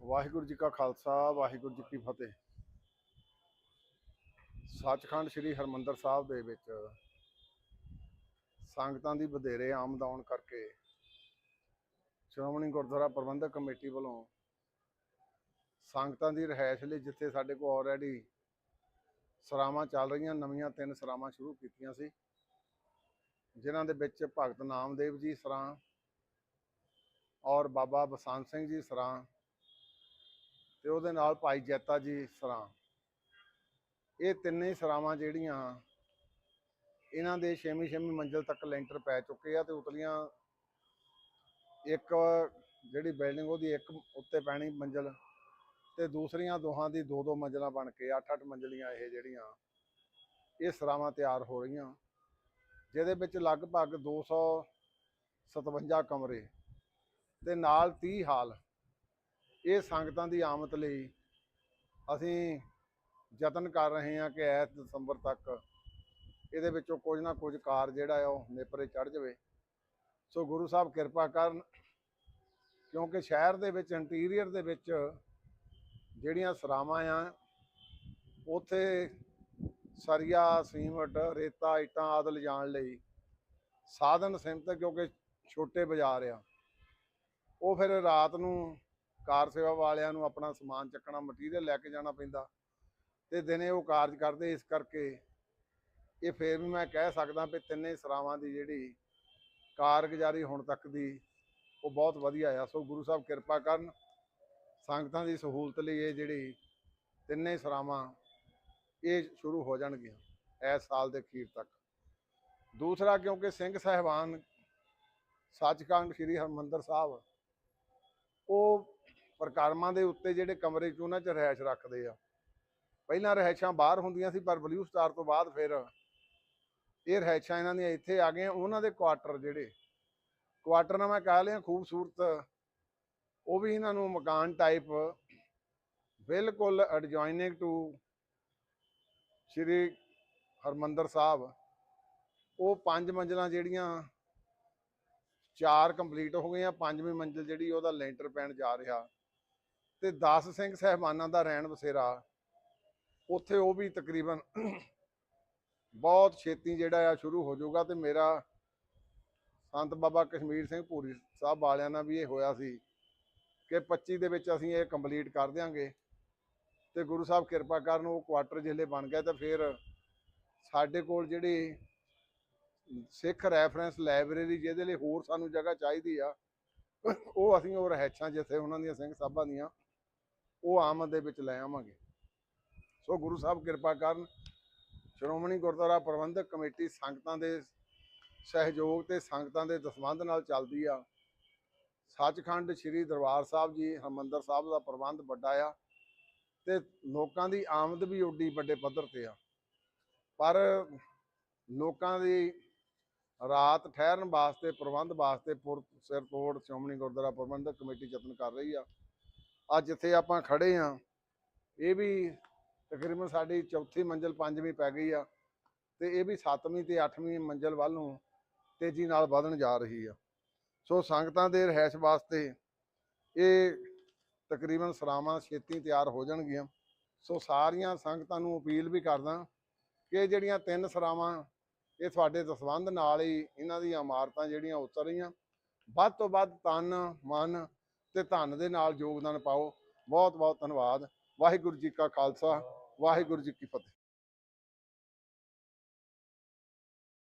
ਵਾਹਿਗੁਰੂ ਜੀ ਕਾ ਖਾਲਸਾ, ਵਾਹਿਗੁਰੂ ਜੀ ਕੀ ਫਤਿਹ। ਸੱਚਖੰਡ ਸ੍ਰੀ ਹਰਮੰਦਰ ਸਾਹਿਬ ਦੇ ਵਿੱਚ ਸੰਗਤਾਂ ਦੀ ਵਧੇਰੇ ਆਮਦ ਆਉਣ ਕਰਕੇ ਸ਼੍ਰੋਮਣੀ ਗੁਰਦੁਆਰਾ ਪ੍ਰਬੰਧਕ ਕਮੇਟੀ ਵੱਲੋਂ ਸੰਗਤਾਂ ਦੀ ਰਿਹਾਇਸ਼ ਲਈ ਜਿੱਥੇ ਸਾਡੇ ਕੋਲ ਆਲਰੇਡੀ ਸਰਾਵਾਂ ਚੱਲ ਰਹੀਆਂ, ਨਵੀਆਂ ਤਿੰਨ ਸਰਾਵਾਂ ਸ਼ੁਰੂ ਕੀਤੀਆਂ ਸੀ, ਜਿਨ੍ਹਾਂ ਦੇ ਵਿੱਚ ਭਗਤ ਨਾਮਦੇਵ ਜੀ ਸਰਾਂ ਔਰ ਬਾਬਾ ਬਸੰਤ ਸਿੰਘ ਜੀ ਸਰਾਂ ਤੇ ਉਹਦੇ ਨਾਲ ਭਾਈ ਜੈਤਾ ਜੀ ਸਰਾਂ। ਇਹ ਤਿੰਨੇ ਸਰਾਵਾਂ ਜਿਹੜੀਆਂ ਇਹਨਾਂ ਦੇ ਛੇਵੀਂ ਛੇਵੀਂ ਮੰਜ਼ਿਲ ਤੱਕ ਲੈਂਟਰ ਪੈ ਚੁੱਕੇ ਆ ਤੇ ਉਤਲੀਆਂ ਇੱਕ ਜਿਹੜੀ ਬਿਲਡਿੰਗ ਉਹਦੀ ਇੱਕ ਉੱਤੇ ਪੈਣੀ ਮੰਜ਼ਿਲ ਤੇ ਦੂਸਰੀਆਂ ਦੋਹਾਂ ਦੀ ਦੋ ਦੋ ਮੰਜ਼ਿਲਾਂ ਬਣ ਕੇ 8-8 ਮੰਜ਼ਲੀਆਂ ਇਹ ਜਿਹੜੀਆਂ ਇਹ ਸਰਾਵਾਂ ਤਿਆਰ ਹੋ ਰਹੀਆਂ। ਜਿਹਦੇ ਵਿੱਚ ਲਗਭਗ 257 ਕਮਰੇ ਤੇ ਨਾਲ 30 ਹਾਲ ਇਹ ਸੰਗਤਾਂ ਦੀ ਆਮਦ ਲਈ ਅਸੀਂ ਯਤਨ ਕਰ ਰਹੇ ਹਾਂ ਕਿ ਐਤ ਦਸੰਬਰ ਤੱਕ ਇਹਦੇ ਵਿੱਚੋਂ ਕੁਝ ਨਾ ਕੁਝ ਕਾਰ ਜਿਹੜਾ ਹੈ ਉਹ ਨੇਪਰੇ ਚੜ ਜਾਵੇ। ਸੋ ਗੁਰੂ ਸਾਹਿਬ ਕਿਰਪਾ ਕਰਨ, ਕਿਉਂਕਿ ਸ਼ਹਿਰ ਦੇ ਵਿੱਚ, ਇੰਟੀਰੀਅਰ ਦੇ ਵਿੱਚ ਜਿਹੜੀਆਂ ਸਰਾਵਾਂ ਆ, ਉਥੇ ਸਰੀਆ, ਸੀਮਟ, ਰੇਤਾ, ਇੱਟਾਂ ਆਦਿ ਲਿਜਾਣ ਲਈ ਸਾਧਨ ਸੀਮਤ ਕਿਉਂਕਿ ਛੋਟੇ ਬਾਜ਼ਾਰ ਆ। ਉਹ ਫਿਰ ਰਾਤ ਨੂੰ ਕਾਰ ਸੇਵਾ ਵਾਲਿਆਂ ਨੂੰ ਆਪਣਾ ਸਮਾਨ ਚੱਕਣਾ ਮਟੀਰੀਅਲ ਲੈ ਕੇ ਜਾਣਾ ਪੈਂਦਾ ਤੇ ਦਿਨੇ ਉਹ ਕਾਰਜ ਕਰਦੇ, ਇਸ ਕਰਕੇ ਇਹ ਫੇਰ ਵੀ ਮੈਂ ਕਹਿ ਸਕਦਾ ਵੀ ਤਿੰਨੇ ਸਰਾਵਾਂ ਦੀ ਜਿਹੜੀ ਕਾਰਗੁਜ਼ਾਰੀ ਹੁਣ ਤੱਕ ਦੀ, ਉਹ ਬਹੁਤ ਵਧੀਆ ਆ। ਸੋ ਗੁਰੂ ਸਾਹਿਬ ਕਿਰਪਾ ਕਰਨ, ਸੰਗਤਾਂ ਦੀ ਸਹੂਲਤ ਲਈ ਇਹ ਜਿਹੜੀ ਤਿੰਨੇ ਸਰਾਵਾਂ ਇਹ ਸ਼ੁਰੂ ਹੋ ਜਾਣਗੀਆਂ ਇਸ ਸਾਲ ਦੇ ਅਖੀਰ ਤੱਕ। ਦੂਸਰਾ, ਕਿਉਂਕਿ ਸਿੰਘ ਸਹਿਬਾਨ ਸੱਚਖੰਡ ਸ੍ਰੀ ਹਰਮੰਦਰ ਸਾਹਿਬ, ਉਹ ਪ੍ਰਕਾਰਮਾਂ ਦੇ ਉੱਤੇ ਜਿਹੜੇ ਕਮਰੇ 'ਚ ਉਹਨਾਂ 'ਚ ਰਹਿائش ਰੱਖਦੇ ਆ। ਪਹਿਲਾਂ ਰਹਿائشਾਂ ਬਾਹਰ ਹੁੰਦੀਆਂ ਸੀ, ਪਰ ਬਲੂ ਸਟਾਰ ਤੋਂ ਬਾਅਦ ਫਿਰ ਇਹ ਰਹਿائشਾਂ ਇਹਨਾਂ ਦੀਆਂ ਇੱਥੇ ਆ ਗਈਆਂ। ਉਹਨਾਂ ਦੇ ਕੁਆਟਰ ਜਿਹੜੇ, ਕੁਆਟਰ ਨਾ ਮੈਂ ਕਹਾ ਲਿਆ, ਖੂਬਸੂਰਤ, ਉਹ ਵੀ ਇਹਨਾਂ ਨੂੰ ਮਕਾਨ ਟਾਈਪ ਬਿਲਕੁਲ ਐਡਜੋਇਨਿੰਗ ਟੂ ਸ਼੍ਰੀ ਹਰਮੰਦਰ ਸਾਹਿਬ। ਉਹ ਪੰਜ ਮੰਜ਼ਲਾਂ ਜਿਹੜੀਆਂ, ਚਾਰ ਕੰਪਲੀਟ ਹੋ ਗਈਆਂ। ਪੰਜਵੀਂ ਮੰਜ਼ਿਲ ਜਿਹੜੀ, ਉਹਦਾ ਲੈਂਟਰ ਪੈਣ ਜਾ ਰਿਹਾ। ਤੇ 10 ਸਿੰਘ ਸਹਿਬਾਨਾਂ ਦਾ ਰਹਿਣ ਬਸੇਰਾ। ਉੱਥੇ ਉਹ ਵੀ ਤਕਰੀਬਨ ਬਹੁਤ ਛੇਤੀ ਜਿਹੜਾ ਆ ਸ਼ੁਰੂ ਹੋ ਜਾਊਗਾ ਤੇ ਮੇਰਾ ਸੰਤ ਬਾਬਾ ਕਸ਼ਮੀਰ ਸਿੰਘ ਪੂਰੀ ਸਾਹਿਬ ਵਾਲਿਆਂ ਨਾਲ ਵੀ ਇਹ ਹੋਇਆ ਸੀ ਕਿ 25 ਦੇ ਵਿੱਚ ਅਸੀਂ ਇਹ ਕੰਪਲੀਟ ਕਰ ਦਿਆਂਗੇ ਤੇ ਗੁਰੂ ਸਾਹਿਬ ਕਿਰਪਾ ਕਰਨ ਉਹ ਕੁਆਟਰ ਜਿਹੜੇ ਬਣ ਗਿਆ ਤਾਂ ਫਿਰ ਸਾਡੇ ਕੋਲ ਜਿਹੜੀ ਸਿੱਖ ਰੈਫਰੈਂਸ ਲਾਇਬ੍ਰੇਰੀ ਜਿਹਦੇ ਲਈ ਹੋਰ ਸਾਨੂੰ ਜਗ੍ਹਾ ਚਾਹੀਦੀ ਆ, ਉਹ ਅਸੀਂ ਉਹ ਰਹਿਛਾਂ ਜਿੱਥੇ ਉਹਨਾਂ ਦੀਆਂ ਸਿੰਘ ਸਾਹਿਬਾਂ ਦੀਆਂ। ਉਹ ਆਮਦ ਦੇ ਵਿੱਚ ਲੈ ਆਵਾਂਗੇ। ਸੋ ਗੁਰੂ ਸਾਹਿਬ ਕਿਰਪਾ ਕਰਨ, ਸ਼੍ਰੋਮਣੀ ਗੁਰਦੁਆਰਾ ਪ੍ਰਬੰਧਕ ਕਮੇਟੀ ਸੰਗਤਾਂ ਦੇ ਸਹਿਯੋਗ ਤੇ ਸੰਗਤਾਂ ਦੇ ਦਸਵੰਧ ਨਾਲ ਚੱਲਦੀ ਆ। ਸੱਚਖੰਡ ਸ੍ਰੀ ਦਰਬਾਰ ਸਾਹਿਬ ਜੀ, ਹਰਮੰਦਰ ਸਾਹਿਬ ਦਾ ਪ੍ਰਬੰਧ ਵੱਡਾ ਆ ਤੇ ਲੋਕਾਂ ਦੀ ਆਮਦ ਵੀ ਓਡੀ ਵੱਡੇ ਪੱਧਰ ਤੇ ਆ। ਪਰ ਲੋਕਾਂ ਦੀ ਰਾਤ ਠਹਿਰਨ ਵਾਸਤੇ, ਪ੍ਰਬੰਧ ਵਾਸਤੇ ਪੁਰ, ਸਿਰ ਤੋੜ ਸ਼੍ਰੋਮਣੀ ਗੁਰਦੁਆਰਾ ਪ੍ਰਬੰਧਕ ਕਮੇਟੀ ਯਤਨ ਕਰ ਰਹੀ ਆ। ਆ ਜਿੱਥੇ ਆਪਾਂ ਖੜੇ ਆ। ਇਹ ਵੀ ਤਕਰੀਬਨ ਸਾਡੀ ਚੌਥੀ ਮੰਜ਼ਲ, ਪੰਜਵੀਂ ਪੈ ਗਈ ਆ ਤੇ ਇਹ ਵੀ ਸੱਤਵੀਂ ਤੇ ਅੱਠਵੀਂ ਮੰਜ਼ਲ ਵੱਲ ਨੂੰ ਤੇਜ਼ੀ ਨਾਲ ਵਧਣ ਜਾ ਰਹੀ ਆ। ਸੋ ਸੰਗਤਾਂ ਦੇ ਰਹਿਸ਼ ਵਾਸਤੇ ਇਹ ਤਕਰੀਬਨ ਸਰਾਵਾਂ ਛੇਤੀ ਤਿਆਰ ਹੋ ਜਾਣਗੀਆਂ। ਸੋ ਸਾਰੀਆਂ ਸੰਗਤਾਂ ਨੂੰ ਅਪੀਲ ਵੀ ਕਰਦਾ ਕਿ ਜਿਹੜੀਆਂ ਤਿੰਨ ਸਰਾਵਾਂ, ਇਹ ਤੁਹਾਡੇ ਦਸਵੰਧ ਨਾਲ ਹੀ ਇਹਨਾਂ ਦੀਆਂ ਇਮਾਰਤਾਂ ਜਿਹੜੀਆਂ ਉਤਰ ਰਹੀਆਂ। ਵੱਧ ਤੋਂ ਵੱਧ ਤਨ, ਮਨ ਤੇ ਧਨ ਦੇ ਨਾਲ ਯੋਗਦਾਨ ਪਾਓ। ਬਹੁਤ ਬਹੁਤ ਧੰਨਵਾਦ। ਵਾਹਿਗੁਰੂ ਜੀ ਕਾ ਖਾਲਸਾ, ਵਾਹਿਗੁਰੂ ਜੀ ਕੀ ਫਤਿਹ।